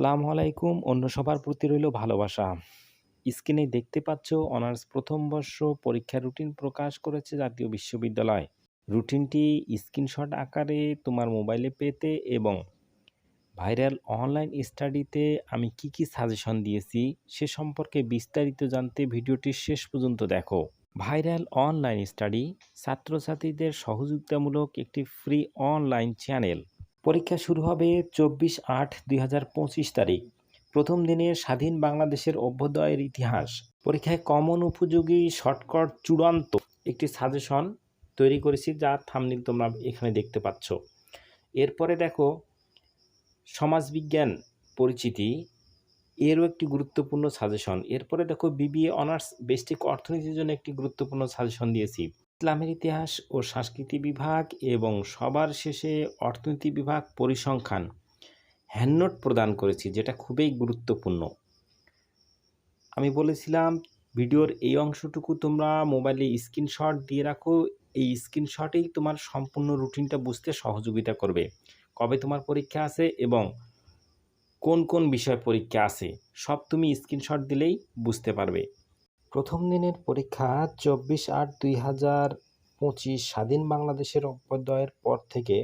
আসসালামু আলাইকুম। অন্য সবার প্রতি রইল ভালোবাসা। স্ক্রিনে দেখতে পাচ্ছ, অনার্স প্রথম বর্ষ পরীক্ষার রুটিন প্রকাশ করেছে জাতীয় বিশ্ববিদ্যালয়। রুটিনটি স্ক্রিনশট আকারে তোমার মোবাইলে পেতে এবং ভাইরাল অনলাইন স্টাডিতে আমি কি কি সাজেশন দিয়েছি সে সম্পর্কে বিস্তারিত জানতে ভিডিওটি শেষ পর্যন্ত দেখো। ভাইরাল অনলাইন স্টাডি ছাত্রছাত্রীদের সহযোগিতামূলক একটি ফ্রি অনলাইন চ্যানেল। পরীক্ষা শুরু হবে চব্বিশ আট দুই তারিখ। প্রথম দিনে স্বাধীন বাংলাদেশের অভ্যুদয়ের ইতিহাস। পরীক্ষায় কমন উপযোগী শর্টকট, চূড়ান্ত একটি সাজেশন তৈরি করেছি যা থামনিল তোমরা এখানে দেখতে পাচ্ছ। এরপরে দেখো, সমাজবিজ্ঞান পরিচিতি। এরও একটি গুরুত্বপূর্ণ সাজেশন। এরপরে দেখো, বিবিএ অনার্স, বেস্টিক অর্থনীতির জন্য একটি গুরুত্বপূর্ণ সাজেশন দিয়েছি। ইসলামের ইতিহাস ও সংস্কৃতি বিভাগ এবং সবার শেষে অর্থনীতি বিভাগ পরিসংখ্যান হ্যান্ডনোট প্রদান করেছি, যেটা খুবই গুরুত্বপূর্ণ। আমি বলেছিলাম, ভিডিওর এই অংশটুকু তোমরা মোবাইলে স্ক্রিনশট দিয়ে রাখো। এই স্ক্রিনশটেই তোমার সম্পূর্ণ রুটিনটা বুঝতে সহযোগিতা করবে। কবে তোমার পরীক্ষা আছে এবং কোন কোন বিষয় পরীক্ষা আছে, সব তুমি স্ক্রিনশট দিলেই বুঝতে পারবে। প্রথম দিনের পরীক্ষা চব্বিশ আট দুই হাজার পঁচিশ স্বাধীন বাংলাদেশের অভ্যুদয়ের পর থেকে।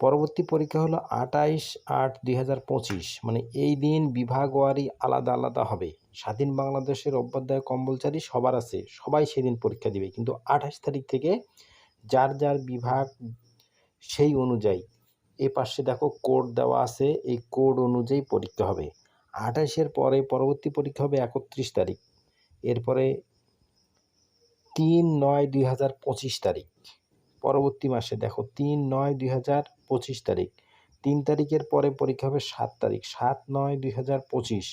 পরবর্তী পরীক্ষা হলো আটাইশ আট দুই হাজার পঁচিশ মানে এই দিন বিভাগওয়ারি আলাদা আলাদা হবে। স্বাধীন বাংলাদেশের অভ্যুদয় কম্বলচারী সবার আছে, সবাই সেদিন পরীক্ষা দিবে। কিন্তু আঠাশ তারিখ থেকে যার যার বিভাগ সেই অনুযায়ী। এ পাশে দেখো কোড দেওয়া আছে, এই কোড অনুযায়ী পরীক্ষা হবে। আঠাশের পরে পরবর্তী পরীক্ষা হবে একত্রিশ তারিখ। এরপরে তিন নয় দুই হাজার পঁচিশ তারিখ। পরবর্তী মাসে দেখো, তিন নয় দুই হাজার পঁচিশ তারিখ। তিন তারিখের পরে পরীক্ষা হবে সাত তারিখ, সাত নয় দুই হাজার পঁচিশ।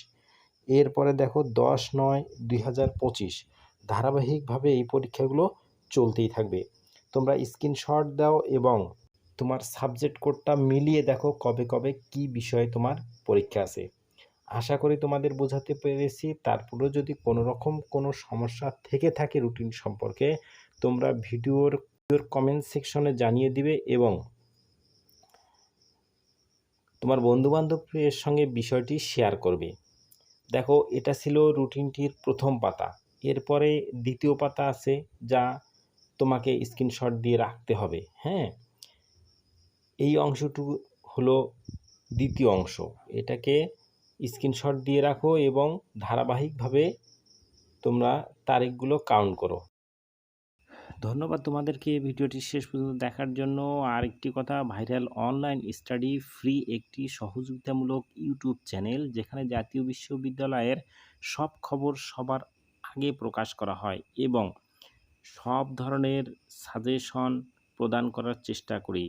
এরপরে দেখো, দশ নয় দুই হাজার পঁচিশ। ধারাবাহিকভাবে এই পরীক্ষাগুলো চলতেই থাকবে। তোমরা স্ক্রিনশট দাও এবং তোমার সাবজেক্ট কোডটা মিলিয়ে দেখো কবে কবে কি বিষয়ে তোমার পরীক্ষা আছে। আশা করি তোমাদের বোঝাতে পেরেছি। তারপরেও যদি কোনো রকম কোনো সমস্যা থেকে থাকে রুটিন সম্পর্কে, তোমরা ভিডিওর ভিডিওর কমেন্ট সেকশনে জানিয়ে দিবে এবং তোমার বন্ধুবান্ধবের সঙ্গে বিষয়টি শেয়ার করবে। দেখো, এটা ছিল রুটিনটির প্রথম পাতা। এরপরে দ্বিতীয় পাতা আছে যা তোমাকে স্ক্রিনশট দিয়ে রাখতে হবে হ্যাঁ? এই অংশটুকু হলো দ্বিতীয় অংশ। এটাকে স্ক্রিনশট দিয়ে রাখো এবং ধারাবাহিকভাবে তোমরা তারিখগুলো কাউন্ট করো। ধন্যবাদ তোমাদেরকে ভিডিওটি শেষ পর্যন্ত দেখার জন্য। আর একটি কথা, ভাইরাল অনলাইন স্টাডি ফ্রি একটি সহযোগিতামূলক ইউটিউব চ্যানেল যেখানে জাতীয় বিশ্ববিদ্যালয়ের সব খবর সবার আগে প্রকাশ করা হয় এবং সব ধরনের সাজেশন প্রদান করার চেষ্টা করি।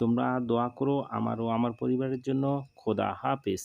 তোমরা দোয়া করো আমার ও আমার পরিবারের জন্য। খোদা হাফেজ।